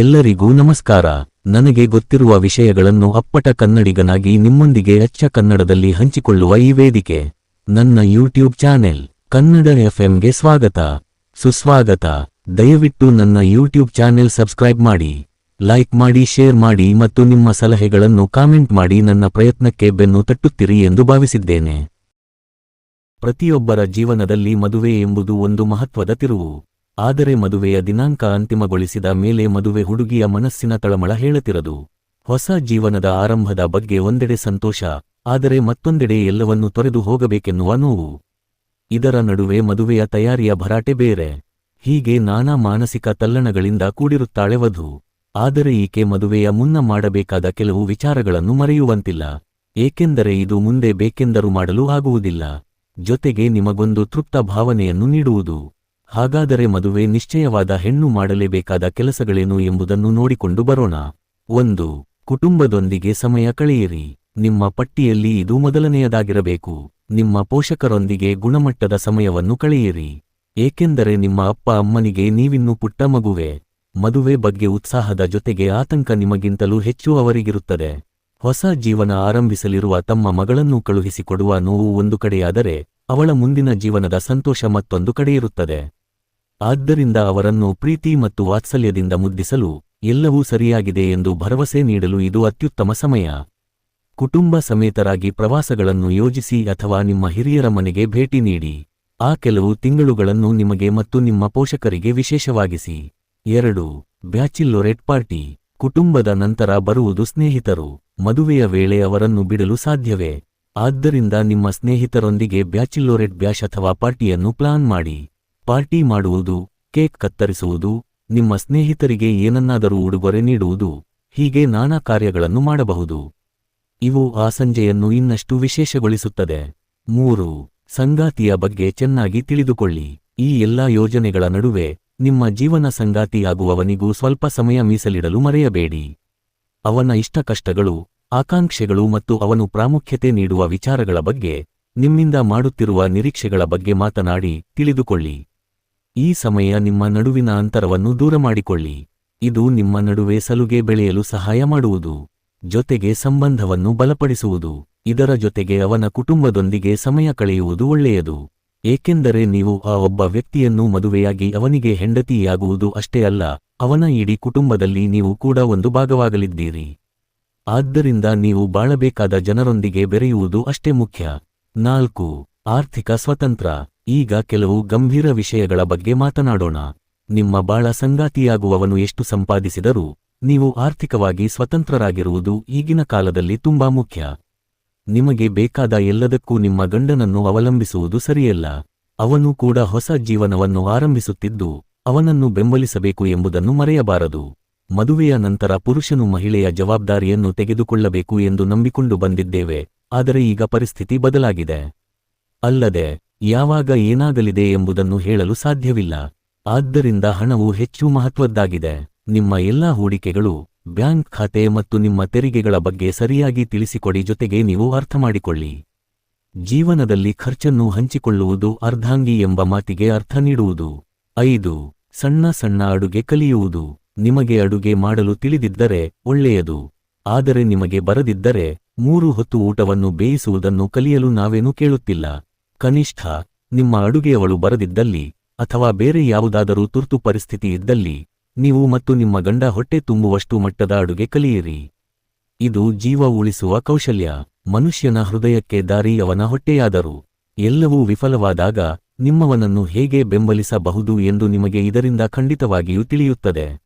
ಎಲ್ಲರಿಗೂ ನಮಸ್ಕಾರ. ನನಗೆ ಗೊತ್ತಿರುವ ವಿಷಯಗಳನ್ನು ಅಪ್ಪಟ ಕನ್ನಡಿಗನಾಗಿ ನಿಮ್ಮೊಂದಿಗೆ ಅಚ್ಚ ಕನ್ನಡದಲ್ಲಿ ಹಂಚಿಕೊಳ್ಳುವ ಈ ವೇದಿಕೆ. ನನ್ನ ಯೂಟ್ಯೂಬ್ ಚಾನೆಲ್, ಕನ್ನಡ ಎಫ್ಎಂಗೆ ಸ್ವಾಗತ. ಸುಸ್ವಾಗತ. ದಯವಿಟ್ಟು ನನ್ನ ಯೂಟ್ಯೂಬ್ ಚಾನೆಲ್ ಸಬ್ಸ್ಕ್ರೈಬ್ ಮಾಡಿ. ಲೈಕ್ ಮಾಡಿ, ಶೇರ್ ಮಾಡಿ ಮತ್ತು ನಿಮ್ಮ ಸಲಹೆಗಳನ್ನು ಕಾಮೆಂಟ್ ಮಾಡಿ ನನ್ನ ಪ್ರಯತ್ನಕ್ಕೆ ಬೆನ್ನು ತಟ್ಟುತ್ತಿರಿ ಎಂದು ಭಾವಿಸಿದ್ದೇನೆ. ಪ್ರತಿಯೊಬ್ಬರ ಜೀವನದಲ್ಲಿ ಮದುವೆ ಎಂಬುದು ಒಂದು ಮಹತ್ವದ ತಿರುವು. ಆದರೆ ಮದುವೆಯ ದಿನಾಂಕ ಅಂತಿಮಗೊಳಿಸಿದ ಮೇಲೆ ಮದುವೆ ಹುಡುಗಿಯ ಮನಸ್ಸಿನ ತಳಮಳ ಹೇಳುತ್ತಿರದು. ಹೊಸ ಜೀವನದ ಆರಂಭದ ಬಗ್ಗೆ ಒಂದೆಡೆ ಸಂತೋಷ, ಆದರೆ ಮತ್ತೊಂದೆಡೆ ಎಲ್ಲವನ್ನೂ ತೊರೆದು ಹೋಗಬೇಕೆನ್ನುವ ನೋವು. ಇದರ ನಡುವೆ ಮದುವೆಯ ತಯಾರಿಯ ಭರಾಟೆ ಬೇರೆ. ಹೀಗೆ ನಾನಾ ಮಾನಸಿಕ ತಲ್ಲಣಗಳಿಂದ ಕೂಡಿರುತ್ತಾಳೆ ವಧು. ಆದರೆ ಈಕೆ ಮದುವೆಯ ಮುನ್ನ ಮಾಡಬೇಕಾದ ಕೆಲವು ವಿಚಾರಗಳನ್ನು ಮರೆಯುವಂತಿಲ್ಲ. ಏಕೆಂದರೆ ಇದು ಮುಂದೆ ಬೇಕೆಂದರೂ ಮಾಡಲು ಆಗುವುದಿಲ್ಲ. ಜೊತೆಗೆ ನಿಮಗೊಂದು ತೃಪ್ತ ಭಾವನೆಯನ್ನು ನೀಡುವುದು. ಹಾಗಾದರೆ ಮದುವೆ ನಿಶ್ಚಯವಾದ ಹೆಣ್ಣು ಮಾಡಲೇಬೇಕಾದ ಕೆಲಸಗಳೇನು ಎಂಬುದನ್ನು ನೋಡಿಕೊಂಡು ಬರೋಣ. ಒಂದು, ಕುಟುಂಬದೊಂದಿಗೆ ಸಮಯ ಕಳೆಯಿರಿ. ನಿಮ್ಮ ಪಟ್ಟಿಯಲ್ಲಿ ಇದು ಮೊದಲನೆಯದಾಗಿರಬೇಕು. ನಿಮ್ಮ ಪೋಷಕರೊಂದಿಗೆ ಗುಣಮಟ್ಟದ ಸಮಯವನ್ನು ಕಳೆಯಿರಿ. ಏಕೆಂದರೆ ನಿಮ್ಮ ಅಪ್ಪ ಅಮ್ಮನಿಗೆ ನೀವಿನ್ನೂ ಪುಟ್ಟ ಮಗುವೆ. ಮದುವೆ ಬಗ್ಗೆ ಉತ್ಸಾಹದ ಜೊತೆಗೆ ಆತಂಕ ನಿಮಗಿಂತಲೂ ಹೆಚ್ಚು ಅವರಿಗಿರುತ್ತದೆ. ಹೊಸ ಜೀವನ ಆರಂಭಿಸಲಿರುವ ತಮ್ಮ ಮಗಳನ್ನು ಕಳುಹಿಸಿಕೊಡುವ ನೋವು ಒಂದು ಕಡೆಯಾದರೆ ಅವಳ ಮುಂದಿನ ಜೀವನದ ಸಂತೋಷ ಮತ್ತೊಂದು ಕಡೆಯಿರುತ್ತದೆ. ಆದ್ದರಿಂದ ಅವರನ್ನು ಪ್ರೀತಿ ಮತ್ತು ವಾತ್ಸಲ್ಯದಿಂದ ಮುದ್ದಿಸಲು ಎಲ್ಲವೂ ಸರಿಯಾಗಿದೆ ಎಂದು ಭರವಸೆ ನೀಡಲು ಇದು ಅತ್ಯುತ್ತಮ ಸಮಯ. ಕುಟುಂಬ ಸಮೇತರಾಗಿ ಪ್ರವಾಸಗಳನ್ನು ಯೋಜಿಸಿ ಅಥವಾ ನಿಮ್ಮ ಹಿರಿಯರ ಮನೆಗೆ ಭೇಟಿ ನೀಡಿ. ಆ ಕೆಲವು ತಿಂಗಳುಗಳನ್ನು ನಿಮಗೆ ಮತ್ತು ನಿಮ್ಮ ಪೋಷಕರಿಗೆ ವಿಶೇಷವಾಗಿಸಿ. ಎರಡು, ಬ್ಯಾಚಿಲ್ಲೊರೆಟ್ ಪಾರ್ಟಿ. ಕುಟುಂಬದ ನಂತರ ಬರುವುದು ಸ್ನೇಹಿತರು. ಮದುವೆಯ ವೇಳೆ ಅವರನ್ನು ಬಿಡಲು ಸಾಧ್ಯವೇ? ಆದ್ದರಿಂದ ನಿಮ್ಮ ಸ್ನೇಹಿತರೊಂದಿಗೆ ಬ್ಯಾಚಿಲ್ಲೊರೆಟ್ ಬ್ಯಾಶ್ ಅಥವಾ ಪಾರ್ಟಿಯನ್ನು ಪ್ಲಾನ್ ಮಾಡಿ. ಪಾರ್ಟಿ ಮಾಡುವುದು, ಕೇಕ್ ಕತ್ತರಿಸುವುದು, ನಿಮ್ಮ ಸ್ನೇಹಿತರಿಗೆ ಏನನ್ನಾದರೂ ಉಡುಗೊರೆ ನೀಡುವುದು, ಹೀಗೆ ನಾನಾ ಕಾರ್ಯಗಳನ್ನು ಮಾಡಬಹುದು. ಇವು ಆ ಸಂಜೆಯನ್ನು ಇನ್ನಷ್ಟು ವಿಶೇಷಗೊಳಿಸುತ್ತದೆ. ಮೂರು, ಸಂಗಾತಿಯ ಬಗ್ಗೆ ಚೆನ್ನಾಗಿ ತಿಳಿದುಕೊಳ್ಳಿ. ಈ ಎಲ್ಲಾ ಯೋಜನೆಗಳ ನಡುವೆ ನಿಮ್ಮ ಜೀವನ ಸಂಗಾತಿಯಾಗುವವನಿಗೂ ಸ್ವಲ್ಪ ಸಮಯ ಮೀಸಲಿಡಲು ಮರೆಯಬೇಡಿ. ಅವನ ಇಷ್ಟ ಕಷ್ಟಗಳು, ಆಕಾಂಕ್ಷೆಗಳು ಮತ್ತು ಅವನು ಪ್ರಾಮುಖ್ಯತೆ ನೀಡುವ ವಿಚಾರಗಳ ಬಗ್ಗೆ, ನಿಮ್ಮಿಂದ ಮಾಡುತ್ತಿರುವ ನಿರೀಕ್ಷೆಗಳ ಬಗ್ಗೆ ಮಾತನಾಡಿ ತಿಳಿದುಕೊಳ್ಳಿ. ಈ ಸಮಯ ನಿಮ್ಮ ನಡುವಿನ ಅಂತರವನ್ನು ದೂರ ಮಾಡಿಕೊಳ್ಳಿ. ಇದು ನಿಮ್ಮ ನಡುವೆ ಸಲುಗೆ ಬೆಳೆಯಲು ಸಹಾಯ ಮಾಡುವುದು. ಜೊತೆಗೆ ಸಂಬಂಧವನ್ನು ಬಲಪಡಿಸುವುದು. ಇದರ ಜೊತೆಗೆ ಅವನ ಕುಟುಂಬದೊಂದಿಗೆ ಸಮಯ ಕಳೆಯುವುದು ಒಳ್ಳೆಯದು. ಏಕೆಂದರೆ ನೀವು ಆ ಒಬ್ಬ ವ್ಯಕ್ತಿಯನ್ನು ಮದುವೆಯಾಗಿ ಅವನಿಗೆ ಹೆಂಡತಿಯಾಗುವುದು ಅಷ್ಟೇ ಅಲ್ಲ, ಅವನ ಇಡೀ ಕುಟುಂಬದಲ್ಲಿ ನೀವು ಕೂಡ ಒಂದು ಭಾಗವಾಗಲಿದ್ದೀರಿ. ಆದ್ದರಿಂದ ನೀವು ಬಾಳಬೇಕಾದ ಜನರೊಂದಿಗೆ ಬೆರೆಯುವುದು ಅಷ್ಟೇ ಮುಖ್ಯ. ನಾಲ್ಕು, ಆರ್ಥಿಕ ಸ್ವತಂತ್ರ. ಈಗ ಕೆಲವು ಗಂಭೀರ ವಿಷಯಗಳ ಬಗ್ಗೆ ಮಾತನಾಡೋಣ. ನಿಮ್ಮ ಬಾಳ ಸಂಗಾತಿಯಾಗುವವನು ಎಷ್ಟು ಸಂಪಾದಿಸಿದರೂ, ನೀವು ಆರ್ಥಿಕವಾಗಿ ಸ್ವತಂತ್ರರಾಗಿರುವುದು ಈಗಿನ ಕಾಲದಲ್ಲಿ ತುಂಬಾ ಮುಖ್ಯ. ನಿಮಗೆ ಬೇಕಾದ ಎಲ್ಲದಕ್ಕೂ ನಿಮ್ಮ ಗಂಡನನ್ನು ಅವಲಂಬಿಸುವುದು ಸರಿಯಲ್ಲ. ಅವನು ಕೂಡ ಹೊಸ ಜೀವನವನ್ನು ಆರಂಭಿಸುತ್ತಿದ್ದು, ಅವನನ್ನು ಬೆಂಬಲಿಸಬೇಕು ಎಂಬುದನ್ನು ಮರೆಯಬಾರದು. ಮದುವೆಯ ನಂತರ ಪುರುಷನು ಮಹಿಳೆಯ ಜವಾಬ್ದಾರಿಯನ್ನು ತೆಗೆದುಕೊಳ್ಳಬೇಕು ಎಂದು ನಂಬಿಕೊಂಡು ಬಂದಿದ್ದೇವೆ, ಆದರೆ ಈಗ ಪರಿಸ್ಥಿತಿ ಬದಲಾಗಿದೆ. ಅಲ್ಲದೆ ಯಾವಾಗ ಏನಾಗಲಿದೆ ಎಂಬುದನ್ನು ಹೇಳಲು ಸಾಧ್ಯವಿಲ್ಲ. ಆದ್ದರಿಂದ ಹಣವು ಹೆಚ್ಚು ಮಹತ್ವದ್ದಾಗಿದೆ. ನಿಮ್ಮ ಎಲ್ಲಾ ಹೂಡಿಕೆಗಳು, ಬ್ಯಾಂಕ್ ಖಾತೆ ಮತ್ತು ನಿಮ್ಮ ತೆರಿಗೆಗಳ ಬಗ್ಗೆ ಸರಿಯಾಗಿ ತಿಳಿಸಿಕೊಡಿ ಜೊತೆಗೆ ನೀವು ಅರ್ಥಮಾಡಿಕೊಳ್ಳಿ. ಜೀವನದಲ್ಲಿ ಖರ್ಚನ್ನು ಹಂಚಿಕೊಳ್ಳುವುದು ಅರ್ಧಾಂಗಿ ಎಂಬ ಮಾತಿಗೆ ಅರ್ಥ ನೀಡುವುದು. ಐದು, ಸಣ್ಣ ಸಣ್ಣ ಅಡುಗೆ ಕಲಿಯುವುದು. ನಿಮಗೆ ಅಡುಗೆ ಮಾಡಲು ತಿಳಿದಿದ್ದರೆ ಒಳ್ಳೆಯದು. ಆದರೆ ನಿಮಗೆ ಬರದಿದ್ದರೆ ಮೂರು ಹೊತ್ತು ಊಟವನ್ನು ಬೇಯಿಸುವುದನ್ನು ಕಲಿಯಲು ನಾವೇನೂ ಕೇಳುತ್ತಿಲ್ಲ. ಕನಿಷ್ಠ ನಿಮ್ಮ ಅಡುಗೆಯವಳು ಬರದಿದ್ದಲ್ಲಿ ಅಥವಾ ಬೇರೆ ಯಾವುದಾದರೂ ತುರ್ತು ಪರಿಸ್ಥಿತಿ ಇದ್ದಲ್ಲಿ ನೀವು ಮತ್ತು ನಿಮ್ಮ ಗಂಡ ಹೊಟ್ಟೆ ತುಂಬುವಷ್ಟು ಮಟ್ಟದ ಅಡುಗೆ ಕಲಿಯಿರಿ. ಇದು ಜೀವ ಉಳಿಸುವ ಕೌಶಲ್ಯ. ಮನುಷ್ಯನ ಹೃದಯಕ್ಕೆ ದಾರಿ ಅವನ ಹೊಟ್ಟೆಯಾದರು. ಎಲ್ಲವೂ ವಿಫಲವಾದಾಗ ನಿಮ್ಮವನನ್ನು ಹೇಗೆ ಬೆಂಬಲಿಸಬಹುದು ಎಂದು ನಿಮಗೆ ಇದರಿಂದ ಖಂಡಿತವಾಗಿಯೂ ತಿಳಿಯುತ್ತದೆ.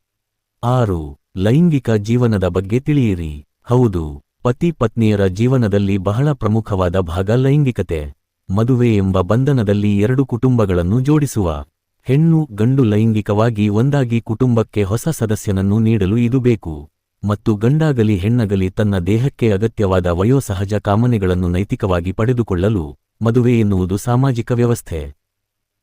ಆರು, ಲೈಂಗಿಕ ಜೀವನದ ಬಗ್ಗೆ ತಿಳಿಯಿರಿ. ಹೌದು, ಪತಿ ಪತ್ನಿಯರ ಜೀವನದಲ್ಲಿ ಬಹಳ ಪ್ರಮುಖವಾದ ಭಾಗ ಲೈಂಗಿಕತೆ. ಮದುವೆ ಎಂಬ ಬಂಧನದಲ್ಲಿ ಎರಡು ಕುಟುಂಬಗಳನ್ನು ಜೋಡಿಸುವ. ಹೆಣ್ಣು ಗಂಡು ಲೈಂಗಿಕವಾಗಿ ಒಂದಾಗಿ ಕುಟುಂಬಕ್ಕೆ ಹೊಸ ಸದಸ್ಯನನ್ನು ನೀಡಲು ಇದು ಬೇಕು. ಮತ್ತು ಗಂಡಾಗಲಿ ಹೆಣ್ಣಗಲಿ ತನ್ನ ದೇಹಕ್ಕೆ ಅಗತ್ಯವಾದ ವಯೋಸಹಜ ಕಾಮನೆಗಳನ್ನು ನೈತಿಕವಾಗಿ ಪಡೆದುಕೊಳ್ಳಲು ಮದುವೆ ಎನ್ನುವುದು ಸಾಮಾಜಿಕ ವ್ಯವಸ್ಥೆ.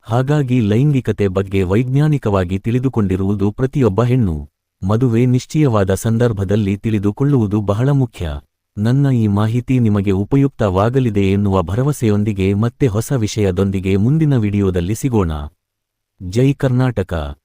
ಹಾಗಾಗಿ ಲೈಂಗಿಕತೆ ಬಗ್ಗೆ ವೈಜ್ಞಾನಿಕವಾಗಿ ತಿಳಿದುಕೊಂಡಿರುವುದು ಪ್ರತಿಯೊಬ್ಬ ಹೆಣ್ಣು. ಮದುವೆ ನಿಶ್ಚಯವಾದ ಸಂದರ್ಭದಲ್ಲಿ ತಿಳಿದುಕೊಳ್ಳುವುದು ಬಹಳ ಮುಖ್ಯ. ನನ್ನ ಈ ಮಾಹಿತಿ ನಿಮಗೆ ಉಪಯುಕ್ತವಾಗಲಿದೆ ಎನ್ನುವ ಭರವಸೆಯೊಂದಿಗೆ ಮತ್ತೆ ಹೊಸ ವಿಷಯದೊಂದಿಗೆ ಮುಂದಿನ ವಿಡಿಯೋದಲ್ಲಿ ಸಿಗೋಣ. ಜೈ ಕರ್ನಾಟಕ.